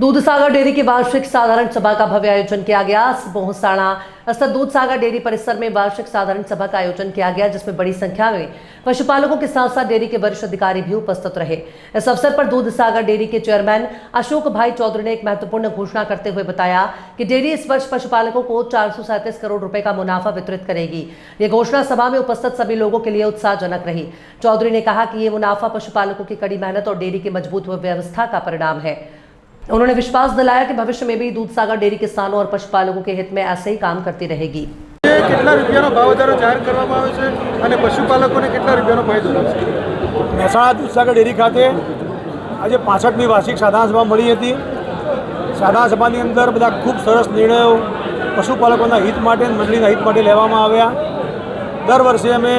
Dudhsagar dairy की वार्षिक साधारण सभा का भव्य आयोजन किया गया। मोहसाणा स्थित दूधसागर डेयरी परिसर में वार्षिक साधारण सभा का आयोजन किया गया, जिसमें बड़ी संख्या में पशुपालकों के साथ साथ डेयरी के वरिष्ठ अधिकारी भी उपस्थित रहे। इस अवसर पर दूधसागर डेयरी के चेयरमैन अशोक भाई चौधरी ने एक महत्वपूर्ण घोषणा करते हुए बताया कि डेयरी इस वर्ष पशुपालकों को चार सौ सैंतीस करोड़ रुपए का मुनाफा वितरित करेगी। ये घोषणा सभा में उपस्थित सभी लोगों के लिए उत्साहजनक रही। चौधरी ने कहा कि ये मुनाफा पशुपालकों की कड़ी मेहनत और डेयरी की मज़बूत व्यवस्था का परिणाम है। उन्होंने विश्वास दिलाया कि भविष्य में भी दूधसागर डेयरी किसानों और पशुपालकों के हित में ऐसे ही काम करती रहेगी એ કેટલા રૂપિયાનો ભાવ વધારો જાહેર કરવામાં આવ્યો છે અને પશુપાલકોને કેટલા રૂપિયાનો ફાયદો થશે મહેસાણા દૂધસાગર ડેરી ખાતે આજે પાસઠમી વાર્ષિક સાધારણ સભા મળી હતી સાધારણ સભાની અંદર બધા ખૂબ સરસ નિર્ણયો પશુપાલકોના હિત માટે અને મંડળીના હિત માટે લેવામાં આવ્યા દર વર્ષે અમે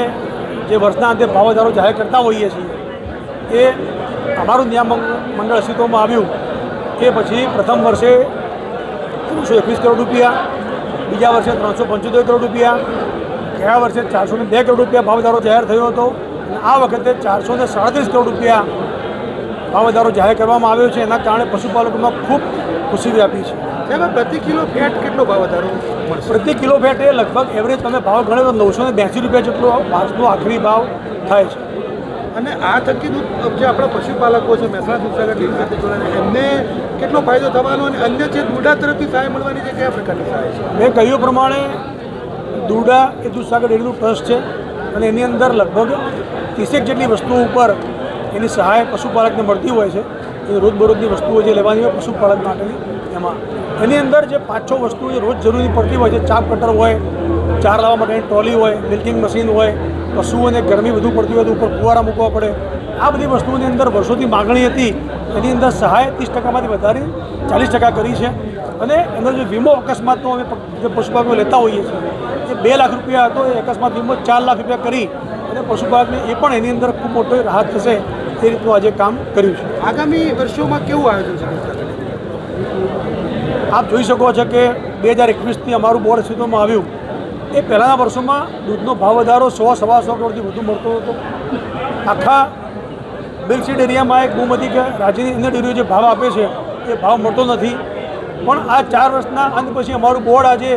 જે વર્ષના અંતે ભાવ વધારો જાહેર કરતા હોઈએ છીએ એ અમારું નિયામક મંડળ અસ્તિત્વમાં આવ્યું એ પછી પ્રથમ વર્ષે ત્રણસો એકવીસ કરોડ રૂપિયા બીજા વર્ષે ત્રણસો પંચોતેર કરોડ રૂપિયા ગયા વર્ષે ચારસો ને બે કરોડ રૂપિયા ભાવ વધારો જાહેર થયો હતો. અને આ વખતે ચારસો ને સાડત્રીસ કરોડ રૂપિયા ભાવધારો જાહેર કરવામાં આવ્યો છે. એના કારણે પશુપાલકોમાં ખૂબ ખુશી વ્યાપી છે. સાહેબ પ્રતિ કિલો ફેટ કેટલો ભાવ વધારો પ્રતિ કિલો ફેટ એ લગભગ એવરેજ તમે ભાવ ગણો તો નવસો ને રૂપિયા જેટલો માસનો આખરી ભાવ થાય છે. અને આ થકી દૂધ જે આપણા પશુપાલકો છે, મહેસાણા દૂધસાગર ડેરી સાથે એમને કેટલો ફાયદો થવાનો અને અન્ય જે દૂડા તરફથી સહાય મળવાની છે કયા પ્રકારની સહાય છે? મેં કહ્યું પ્રમાણે દૂડા એ દૂધસાગર ડેરીનું ટ્રસ્ટ છે અને એની અંદર લગભગ ત્રીસેક જેટલી વસ્તુઓ ઉપર એની સહાય પશુપાલકને મળતી હોય છે. એ રોજબરોજની વસ્તુઓ જે લેવાની હોય પશુપાલક માટેની એમાં. એની અંદર જે પાંચ છ વસ્તુઓ જે રોજ જરૂરી પડતી હોય છે, ચાપ કટર હોય ચાર લાવવા માટેની ટ્રોલી હોય મિલ્કિંગ મશીન હોય પશુઓને ગરમી વધુ પડતી હોય તો ઉપર ફુવારા મૂકવા પડે. આ બધી વસ્તુઓની અંદર વર્ષોથી માગણી હતી. એની અંદર સહાય ત્રીસ ટકામાંથી વધારી ચાલીસ ટકા કરી છે. અને એનો જે વીમો અકસ્માતનો અમે જે પશુપાલકો લેતા હોઈએ છીએ એ બે લાખ રૂપિયા હતો એ અકસ્માત વીમો ચાર લાખ રૂપિયા કરી અને પશુપાલકને એ પણ એની અંદર ખૂબ મોટો રાહત થશે તે રીતનું આજે કામ કર્યું છે. આગામી વર્ષોમાં કેવું આયોજન છે? આપ જોઈ શકો છો કે બે હજાર એકવીસથી અમારું બોર્ડ અસ્તિત્વમાં આવ્યું. એ પહેલાંના વર્ષોમાં દૂધનો ભાવ વધારો સો, સવા સો કરોડથી વધુ મળતો હતો. આખા મિલ્કસીડ એરિયામાં એક બૂમ હતી કે રાજ્યની અન્ય ડેરીઓ જે ભાવ આપે છે, એ ભાવ મળતો નથી. પણ આ ચાર વર્ષના અંત પછી અમારું બોર્ડ આજે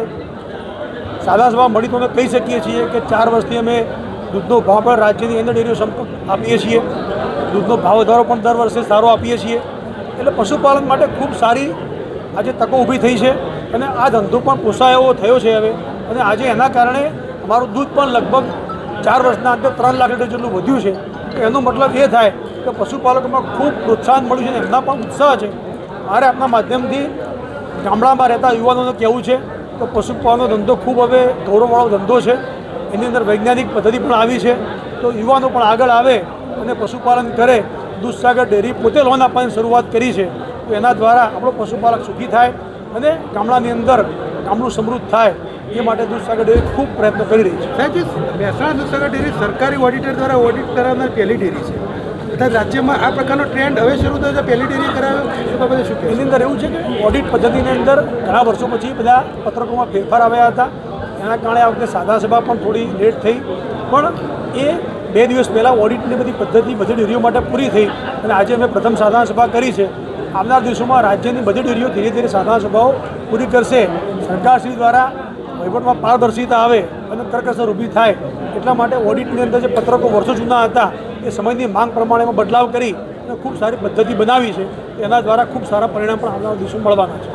સાદા સભા મળી તો અમે કહી શકીએ છીએ કે ચાર વર્ષથી અમે દૂધનો ભાવ પણ રાજ્યની અન્ય ડેરીઓ સંપર્ક આપીએ છીએ. દૂધનો ભાવ વધારો પણ દર વર્ષે સારો આપીએ છીએ. એટલે પશુપાલન માટે ખૂબ સારી આજે તકો ઊભી થઈ છે અને આ ધંધો પણ પોસાય એવો થયો છે હવે. અને આજે એના કારણે અમારું દૂધ પણ લગભગ ચાર વર્ષના અંતે ત્રણ લાખ લીટર જેટલું વધ્યું છે. તો એનો મતલબ એ થાય કે પશુપાલકોમાં ખૂબ પ્રોત્સાહન મળ્યું છે અને એમના પણ ઉત્સાહ છે. મારે આપના માધ્યમથી ગામડામાં રહેતા યુવાનોને કહેવું છે કે પશુપાલનનો ધંધો ખૂબ હવે ગૌરવવાળો ધંધો છે. એની અંદર વૈજ્ઞાનિક પદ્ધતિ પણ આવી છે. તો યુવાનો પણ આગળ આવે અને પશુપાલન કરે. દૂધસાગર ડેરી પોતે લોન આપવાની શરૂઆત કરી છે. તો એના દ્વારા આપણો પશુપાલક સુખી થાય અને ગામડાની અંદર ગામડું સમૃદ્ધ થાય. એ માટે દૂધસાગર ડેરી ખૂબ પ્રયત્ન કરી રહી છે. સાહેબ મહેસાણા દૂધસાગર ડેરી સરકારી ઓડિટર દ્વારા ઓડિટ કરાવનાર પહેલી ડેરી છે. તથા રાજ્યમાં આ પ્રકારનો ટ્રેન્ડ હવે શરૂ થયો છે પહેલી ડેરી કરાવ્યો એ બાબતે શું એની અંદર એવું છે કે ઓડિટ પદ્ધતિની અંદર ઘણા વર્ષો પછી બધા પત્રકોમાં ફેરફાર આવ્યા હતા. એના કારણે આ વખતે સાદા સભા પણ થોડી લેટ થઈ. પણ એ બે દિવસ પહેલાં ઓડિટની બધી પદ્ધતિ બધી ડેરીઓ માટે પૂરી થઈ અને આજે અમે પ્રથમ સાધારણ સભા કરી છે. આવનાર દિવસોમાં રાજ્યની બધી ડેરીઓ ધીરે ધીરે સાધારણ સભાઓ પૂરી કરશે. સરકારશ્રી દ્વારા વહીવટમાં પારદર્શિતા આવે અને કરકસર ઊભી થાય એટલા માટે ઓડિટની અંદર જે પત્રકો વર્ષો જૂના હતા, એ સમયની માંગ પ્રમાણે એમાં બદલાવ કરી અને ખૂબ સારી પદ્ધતિ બનાવી છે. એના દ્વારા ખૂબ સારા પરિણામ પણ આવનારા દિવસો મળવાના છે.